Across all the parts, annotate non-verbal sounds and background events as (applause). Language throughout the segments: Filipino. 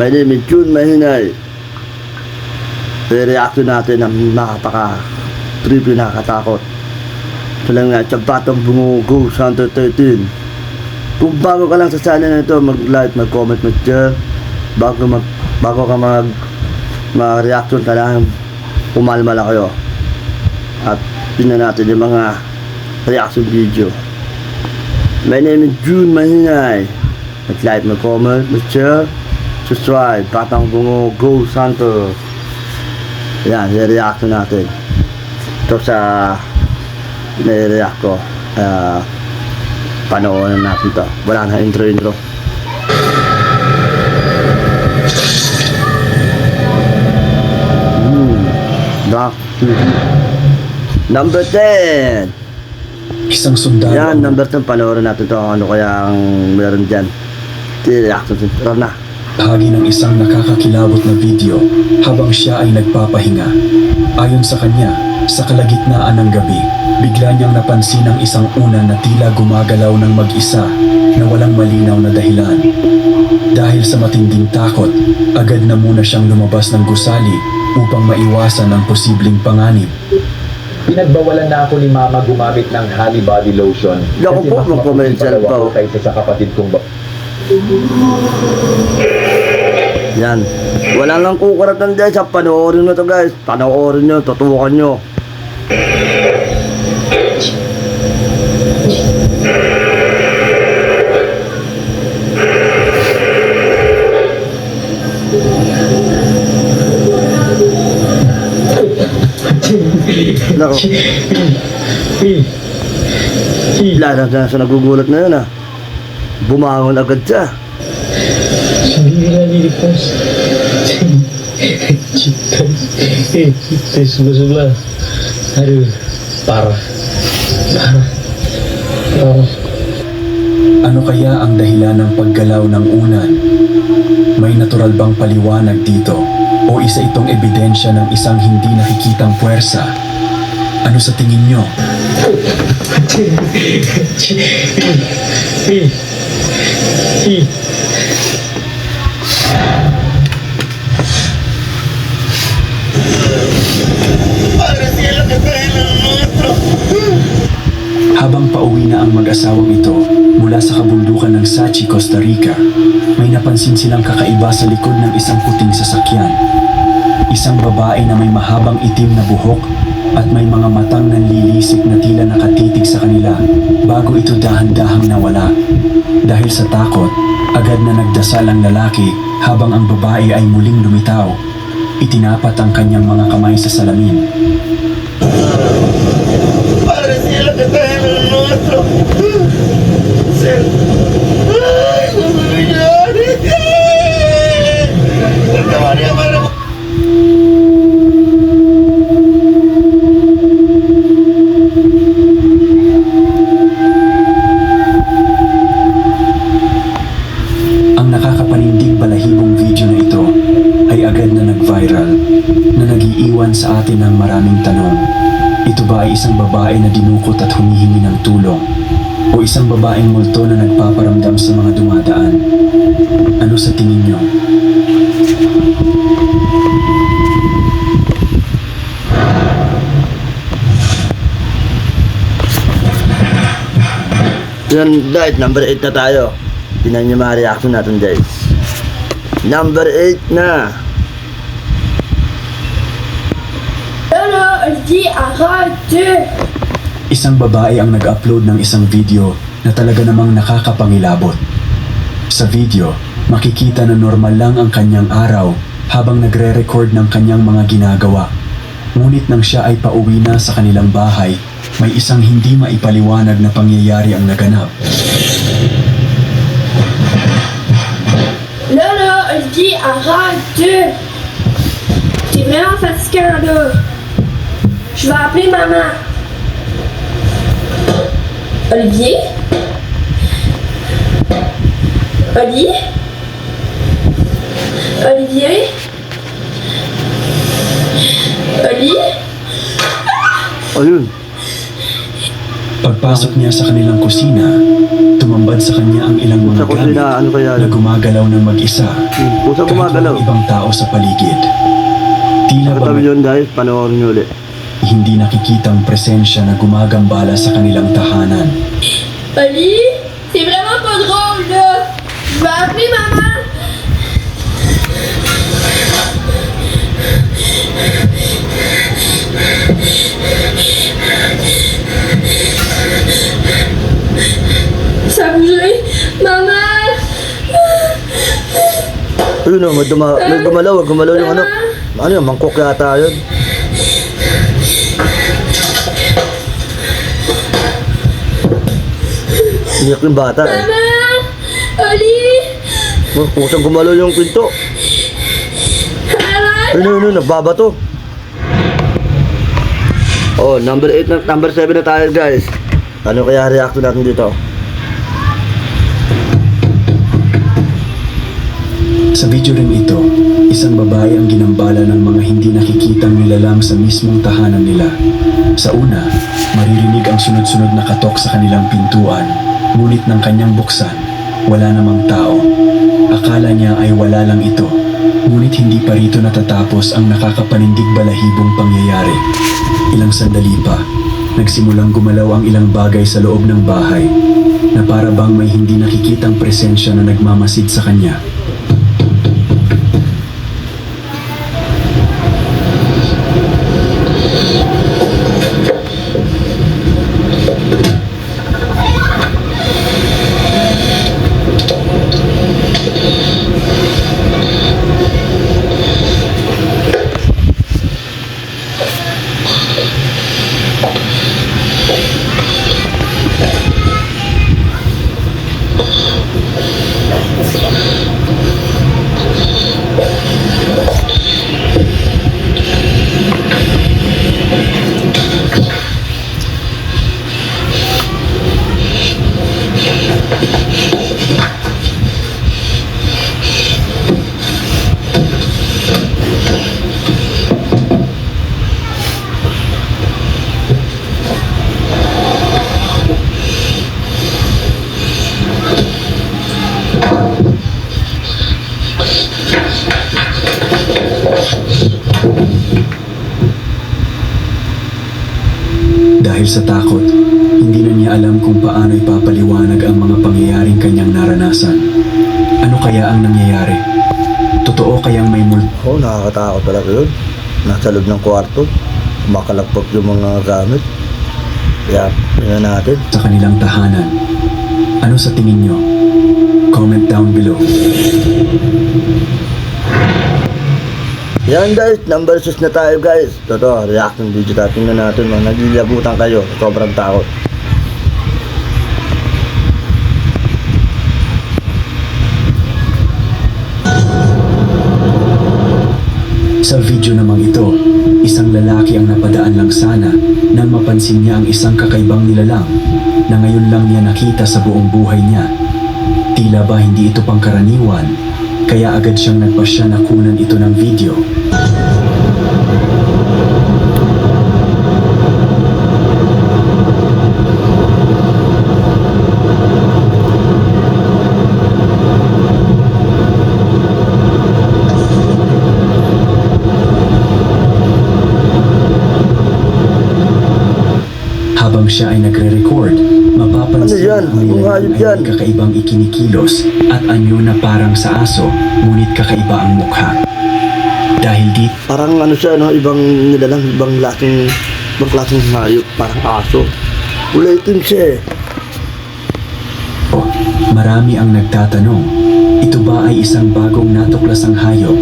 My name is June Mahinay. I-reaction natin ng nakapaka triple nakakatakot. Ito lang nga, Batang Bungo Go Santo 13. Kung bago ka lang sa channel na ito, mag-like, mag-comment, mag-share. Bago, mag, bago ka mag mag-reaction, kailangan pumalma lang kayo. At tingnan natin yung mga reaction video. My name is June Mahinay. Mag-like, mag-comment, mag-share, subscribe, Batang Bungo, Go Santos. Yan, i-reaction natin. Ito sa i-react ko. Kaya, panoorin natin to. Wala na intro-intro. Hmm, Dark. Number 10! Isang sundalo. Yan, number 10. Panoorin natin to. Ano kaya ang meron dyan. I-reaction natin. Tara na. Bahagi ng isang nakakakilabot na video habang siya ay nagpapahinga. Ayon sa kanya, sa kalagitnaan ng gabi, bigla niyang napansin ang isang unan na tila gumagalaw ng mag-isa na walang malinaw na dahilan. Dahil sa matinding takot, agad na muna siyang lumabas ng gusali upang maiwasan ang posibleng panganib. Pinagbawalan na ako ni Mama gumamit ng Honey Body Lotion. Naku po, ako oh. Kaysa sa kapatid kong ba- Yan. Wala lang kukuratan dyan sa panoorin nyo to guys. Panoorin nyo, tutukan nyo. Nako. Lalo na sa nagugulat na yun ah. Bumangon agad siya. Niligtas. Chitas. Eh, chitas basula. Aduh, parah. Parah. Parah. Ano kaya ang dahilan ng paggalaw ng unan? May natural bang paliwanag dito? O isa itong ebidensya ng isang hindi nakikitang puwersa? Ano sa tingin nyo? Eh, (laughs) eh. Habang pauwi na ang mag-asawang ito mula sa kabundukan ng Sachi, Costa Rica, may napansin silang kakaiba sa likod ng isang puting sasakyan. Isang babae na may mahabang itim na buhok at may mga matang nanlilisik na tila nakatitig sa kanila bago ito dahan-dahang nawala. Dahil sa takot, agad na nagdasal ang lalaki habang ang babae ay muling lumitaw. Itinapat ang kanyang mga kamay sa salamin sa atin ng maraming tanong. Isang babae na dinukot at humihingi ng tulong? O isang babaeng multo na nagpaparamdam sa mga dumadaan? Ano sa tingin nyo? Yan guys, number 8 na tayo. Tingnan nyo mga reaction natin guys. Number 8 na. Lolo, dis arrête Isang babae ang nag-upload ng isang video na talaga namang nakakapangilabot. Sa video, makikita na normal lang ang kanyang araw habang nagre-record ng kanyang mga ginagawa. Ngunit nang siya ay pauwi na sa kanilang bahay, may isang hindi maipaliwanag na pangyayari ang naganap. Lolo, dis arrête C'est vraiment fatigant là. Je vais appeler maman. Olivier Olivier Olivier Olivier Ayun. Pag Pagpasok niya sa kanilang kusina, tumambad sa kanya ang ilang mga Sa kusina, gamit ano kaya na yun? gumagalaw ng mag-isa. Hmm, Pusang Kahit gumagalaw. walang ibang tao sa paligid. Tila ba Katabi yun guys, panoorin nyo ulit. Hindi nakikitang presensya na gumagambala sa kanilang tahanan. Ali, c'est vraiment pas drôle là. Je vais appeler maman. Ça bougé. Maman. Ayun o, may, duma, may gumalaw, gumalaw yung ano. Ano yun, mangkok yata yun. Iyak yung bata eh. Maman. Ali. Oh, Kusang gumalaw yung pinto. Ayun, ayun, nagbabato. Oh, number 8 na, number 7 na tayo guys. Ano kaya reaction natin dito? Sa video rin ito, isang babae ang ginambala ng mga hindi nakikitang nilalang sa mismong tahanan nila. Sa una, maririnig ang sunod-sunod na katok sa kanilang pintuan, ngunit ng kanyang buksan, wala namang tao. Akala niya ay wala lang ito, ngunit hindi pa rito natatapos ang nakakapanindig balahibong pangyayari. Ilang sandali pa, nagsimulang gumalaw ang ilang bagay sa loob ng bahay, na para bang may hindi nakikitang presensya na nagmamasid sa kanya. Dahil sa takot, hindi na niya alam kung paano ipapaliwanag ang mga pangyayaring kanyang naranasan. Ano kaya ang nangyayari? Totoo kayang may mul Oh, nakakatakot talaga yun. Nasa loob ng kwarto. Makalagpag yung mga gamit. Kaya, tingnan natin. sa kanilang tahanan? Ano sa tingin nyo? Comment down below. Yan guys, number 6 na tayo guys. Totoo, reaction video tayo. Tingnan natin, mga nagilabutan kayo. Sobrang takot. Sa video namang ito, isang lalaki ang napadaan lang sana nang mapansin niya ang isang kakaibang nilalang na ngayon lang niya nakita sa buong buhay niya. Tila ba hindi ito pangkaraniwan, kaya agad siyang nagpasya na kunan ito ng video. Habang siya ay nagre-record, yan? ang Hayop ay yan. kakaibang ikinikilos at anyo na parang sa aso, ngunit kakaiba ang mukha. Dahil dito, Parang ano siya, no? Ibang nilalang, ibang klaseng, ibang klaseng hayop. Parang aso. Kulay itim siya eh. marami ang nagtatanong, ito ba ay isang bagong natuklasang hayop?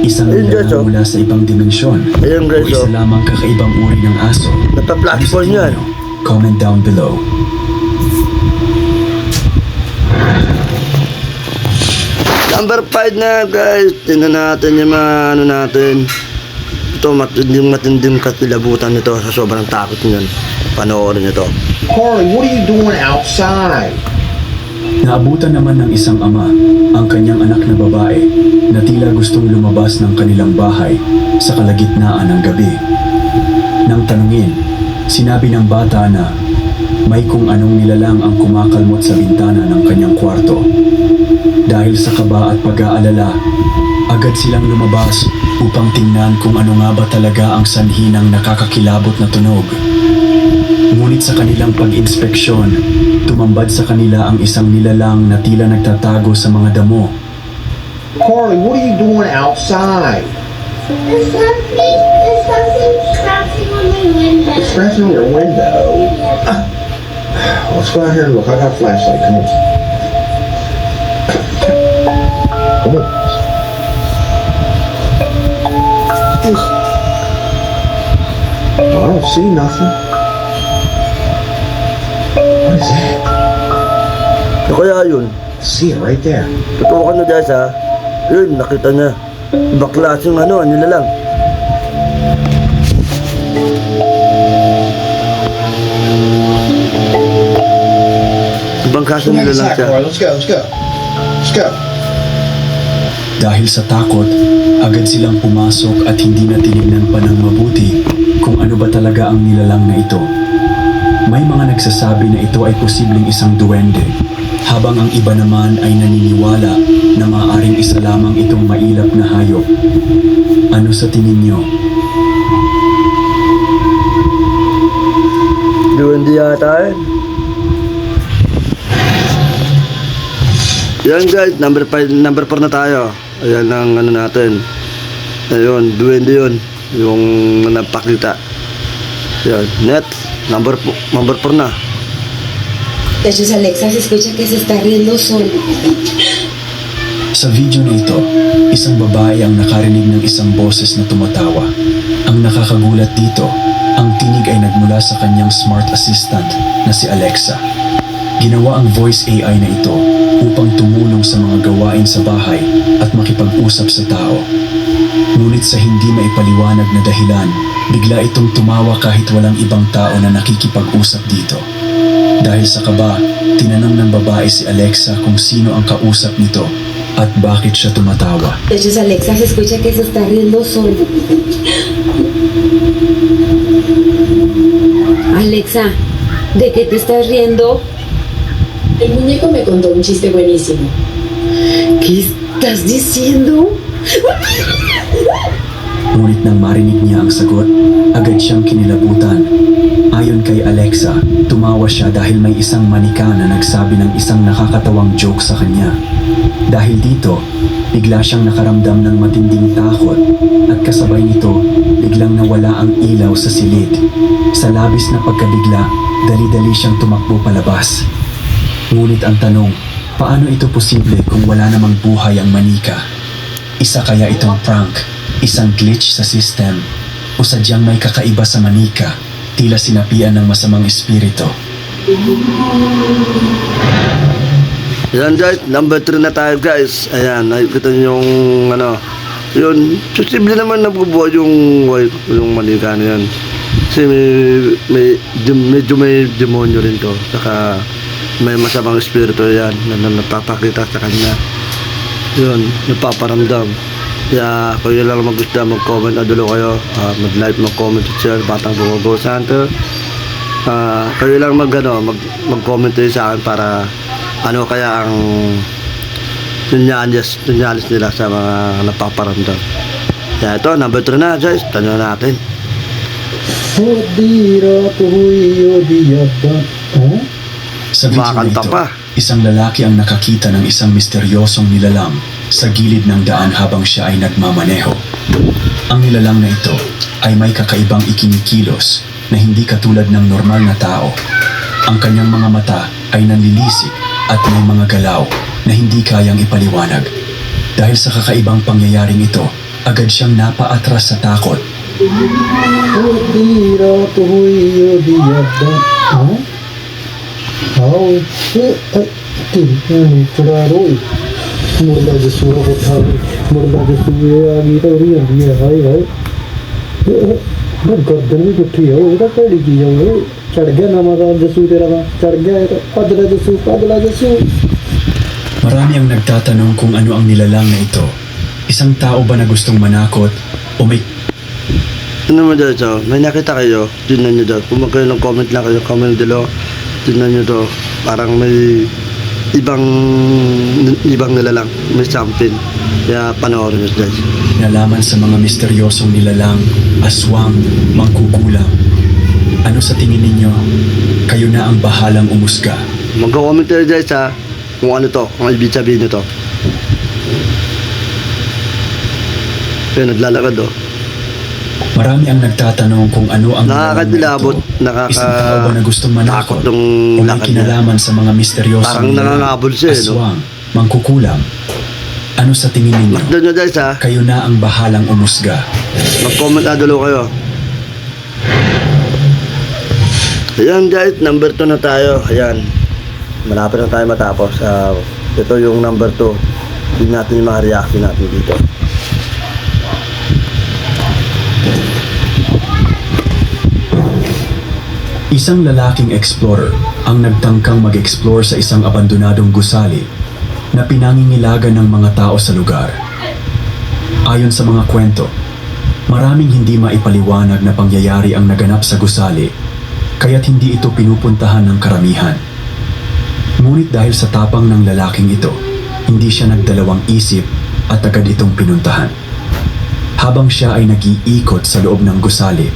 Isang nilalang oh. mula sa ibang dimensyon? Ayun, O guys, isa oh. lamang kakaibang uri ng aso? Nagpa-platform Ano yan. Comment down below. Number 5 na guys. Tingnan natin yung mga ano natin. Ito, matinding matinding katilabutan nito sa sobrang takot niyan. Panoorin nyo to. Carly, what are you doing outside? Naabutan naman ng isang ama ang kanyang anak na babae na tila gustong lumabas ng kanilang bahay sa kalagitnaan ng gabi. Nang tanungin, sinabi ng bata na may kung anong nilalang ang kumakalmot sa bintana ng kanyang kwarto. Dahil sa kaba at pag-aalala, agad silang lumabas upang tingnan kung ano nga ba talaga ang sanhi ng nakakakilabot na tunog. Ngunit sa kanilang pag-inspeksyon, tumambad sa kanila ang isang nilalang na tila nagtatago sa mga damo. Carly, what are you doing outside? There's something, there's something scratching on my window. Scratching on your window. Ah. Let's go out here and look. I got a flashlight. Come on. Come on. I don't see nothing. What is that? Ano kaya yun? See it right there. Totoo ka na guys ha. Yun, nakita niya. Ibang klaseng ano, ano lang. Kaso nila lang siya. Let's go. Let's go. Let's go. Dahil sa takot, agad silang pumasok at hindi na tinignan pa ng mabuti kung ano ba talaga ang nilalang na ito. May mga nagsasabi na ito ay posibleng isang duwende, habang ang iba naman ay naniniwala na maaaring isa lamang itong mailap na hayop. Ano sa tingin nyo? Duwende yata yun. Yan guys, number 5, number 4 na tayo. Ayan ang ano natin. Ayun, duwende yun. Yung napakita. Yan, net. Number, number 4 na. Entonces Alexa se escucha que se está riendo solo. Sa video na ito, isang babae ang nakarinig ng isang boses na tumatawa. Ang nakakagulat dito, ang tinig ay nagmula sa kanyang smart assistant na si Alexa. Ginawa ang voice AI na ito upang tumulong sa mga gawain sa bahay at makipag-usap sa tao. Ngunit sa hindi maipaliwanag na dahilan, bigla itong tumawa kahit walang ibang tao na nakikipag-usap dito. Dahil sa kaba, tinanong ng babae si Alexa kung sino ang kausap nito at bakit siya tumatawa. Entonces Alexa se escucha que se está riendo solo. Alexa, ¿de qué te estás riendo? El muñeco me contó un chiste buenísimo. ¿Qué estás diciendo? Ngunit nang marinig niya ang sagot, agad siyang kinilabutan. Ayon kay Alexa, tumawa siya dahil may isang manika na nagsabi ng isang nakakatawang joke sa kanya. Dahil dito, bigla siyang nakaramdam ng matinding takot at kasabay nito, biglang nawala ang ilaw sa silid. Sa labis na pagkabigla, dali-dali siyang tumakbo palabas. Ngunit ang tanong, paano ito posible kung wala namang buhay ang manika? Isa kaya itong prank, isang glitch sa system, o sadyang may kakaiba sa manika, tila sinapian ng masamang espiritu. Yan guys, number 3 na tayo guys. Ayan, nakikita niyo yung ano. Yun, posible naman nabubuhay yung wife, yung manika na yan. Kasi may, may, medyo may demonyo rin to. Saka may masamang espiritu yan na, na napapakita sa kanya. Yun, napaparamdam. Kaya kung yun lang magusto, mag-comment na dulo kayo. Ah, mag-like, mag-comment at share, Batang Bungo Santo. Ah, kayo lang mag ano, mag mag-comment kayo sa akin para ano kaya ang tunyanyas, tunyalis nila sa mga napaparamdam. Kaya ito, number 3 na guys, tanong natin. Odira tuhuyo diyaba. Ha? Sa video na Kumakanta ito, pa. isang lalaki ang nakakita ng isang misteryosong nilalang sa gilid ng daan habang siya ay nagmamaneho. Ang nilalang na ito ay may kakaibang ikinikilos na hindi katulad ng normal na tao. Ang kanyang mga mata ay nanlilisik at may mga galaw na hindi kayang ipaliwanag. Dahil sa kakaibang pangyayaring ito, agad siyang napaatras sa takot Odira tuhuyo diyaba. Ha? आओ ए क्या चुरा रो मुर्दा जसूर को था मुर्दा जसूर आ गई तो रही होंगी है हाय हाय मैं गर्दन भी उठी है वो केड़ी चीज है वो चढ़ गया ना माता जसू तेरा का चढ़ गया है तो पदला जसू पदला जसू Marami ang nagtatanong kung ano ang nilalang na ito. Isang tao ba na gustong manakot o may Ano mo dito? May nakita kayo? Tingnan nyo daw. Kung kayo ng comment lang kayo, comment below. Tingnan nyo to. Parang may ibang ibang nila lang. May something. Kaya panoorin nyo guys. Nalaman sa mga misteryosong nilalang, aswang, mangkukulam. Ano sa tingin ninyo? Kayo na ang bahalang umusga. Magko-comment kayo guys ha. Kung ano to. Kung ibig sabihin nito. Kaya naglalakad oh. Marami ang nagtatanong kung ano ang Nakakadilabot, nakaka- Isang tao na gustong manakot nung niya. kinalaman sa mga misteryosong Parang nangangabol siya, eh, no? aswang, mangkukulam. Ano sa tingin ninyo? Guys ha. Kayo na ang bahalang umusga. Mag-comment na dulo kayo. Ayan guys, number 2 na tayo. Ayan. Malapit na tayo matapos. Ah, ito yung number 2. Tingnan natin yung mga reaction natin dito. Isang lalaking explorer ang nagtangkang mag-explore sa isang abandonadong gusali na pinangingilagan ng mga tao sa lugar. Ayon sa mga kwento, maraming hindi maipaliwanag na pangyayari ang naganap sa gusali kaya't hindi ito pinupuntahan ng karamihan. Ngunit dahil sa tapang ng lalaking ito, hindi siya nagdalawang isip at agad itong pinuntahan. Habang siya ay nag-iikot sa loob ng gusali,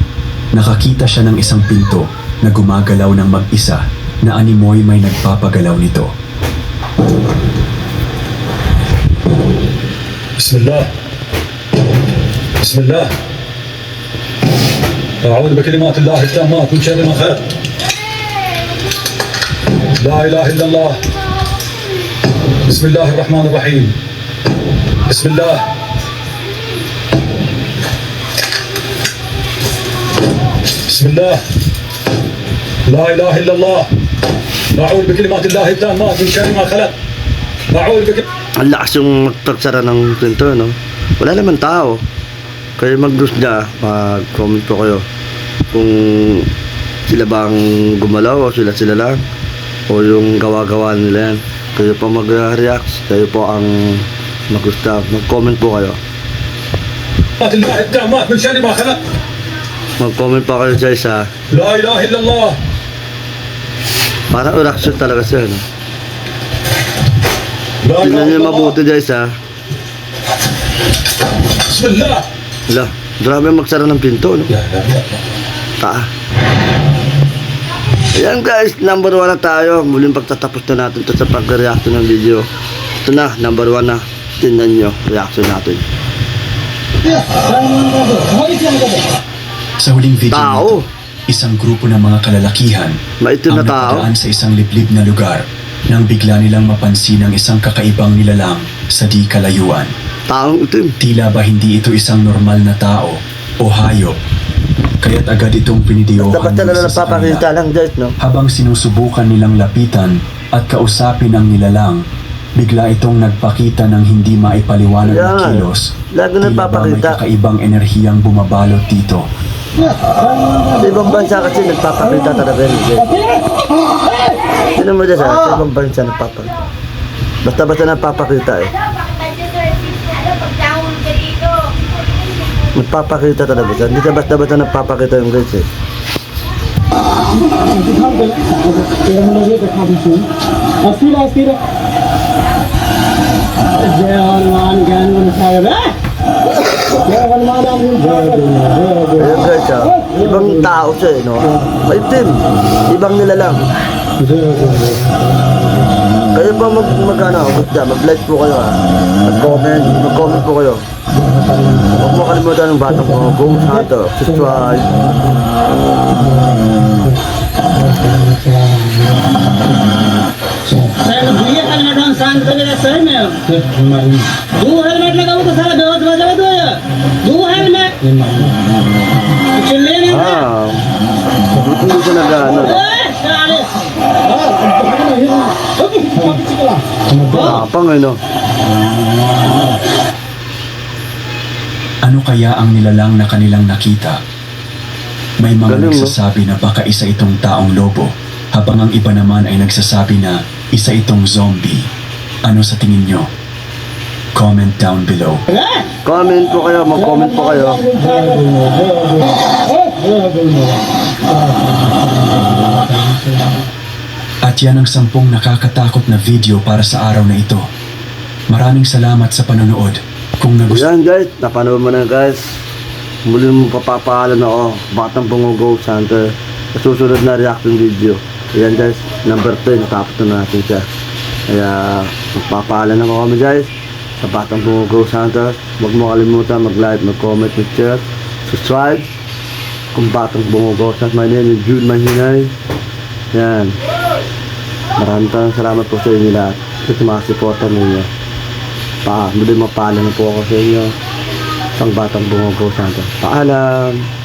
nakakita siya ng isang pinto na gumagalaw ng mag-isa na animoy may nagpapagalaw nito. Bismillah. Bismillah. أعوذ بكلمات الله التامات من شر ما خلق. لا إله إلا الله. بسم الله الرحمن الرحيم. بسم الله. بسم الله. لا إله إلا الله. أعوذ بكلمات الله التامات من شر ما خلق. أعوذ بكلمات Ang lakas yung magpagsara ng pinto, no? Wala naman tao. Kayo mag-gusto niya, mag-comment po kayo. Kung sila bang gumalaw o sila sila lang. O yung gawa-gawa nila yan. Kayo po mag-react. Kayo po ang magusta. Mag-comment po kayo. الله التامات من شر ما خلق. Mag-comment pa kayo guys ha. لا إله إلا الله. Parang reaction talaga siya, no? Tingnan niyo mabuti guys, ha? Bismillah! Wala, grabe magsara ng pinto, no? Ta. Ayan guys, number 1 na tayo. Muling pagtatapos na natin to sa pag-react ng video. Ito na, number 1 na. Tingnan nyo, reaction natin. Sa huling video Tao! Isang grupo ng mga kalalakihan ang na tao. napadaan sa isang liblib na lugar nang bigla nilang mapansin ang isang kakaibang nilalang sa di kalayuan. Taong itim. Tila ba hindi ito isang normal na tao o hayop? Kaya't agad itong pinidiyohan Basta-basta na ng lang isa sa napapakita kanila. lang guys, no? Habang sinusubukan nilang lapitan at kausapin ang nilalang, bigla itong nagpakita ng hindi maipaliwanag na Yan. kilos. Lagi Tila ba may nagpapakita. kakaibang enerhiyang bumabalot dito. Sa ibang bansa kasi nagpapakita talaga yun guys. Sino mo dyan sa ibang bansa nagpapakita. Basta-basta nagpapakita eh. Nagpapakita talaga siya. Hindi siya basta-basta nagpapakita yung guys eh. Ayun guys ah. Ibang tao siya eh, no? May team. Ibang nila lang. Kayo pa mag, mag ano, gusto mag-like po kayo ha. Mag-comment, mag-comment po kayo. Huwag mo kalimutan ng batang ko. Go sa ito. Subscribe. Sir भैया हेलमेट हम शांत कर देगा सर में दो हेलमेट लगा हुआ तो सारा बेहोश हो जाए तो Ah. Buti hindi siya nag ano. Tapang eh no. Ano kaya ang nilalang na kanilang nakita? May mga Galing, no? nagsasabi na baka isa itong taong lobo, habang ang iba naman ay nagsasabi na isa itong zombie. Ano sa tingin nyo? Comment down below. Comment po kayo, mag-comment po kayo. At yan ang sampung nakakatakot na video para sa araw na ito. Maraming salamat sa panonood. Kung nagustuhan Yan guys, napanood mo na guys. Muli mo papapahalan ako, Batang Bungo Center. Sa susunod na reaction video. Yan guys, number 10, natapos na natin siya. Kaya magpapahalan ako kami guys. Sa Batang Bungo Center. Huwag mo kalimutan mag-like, mag-comment, mag-share. Subscribe. Kung Batang Bungo Center. My name is Jude Mahinay. Yan. Maraming maraming salamat po sa inyo lahat. Sa mga supporter ninyo pa, muli mapaalam po ako sa inyo. Isang batang bungo ko santo. Paalam!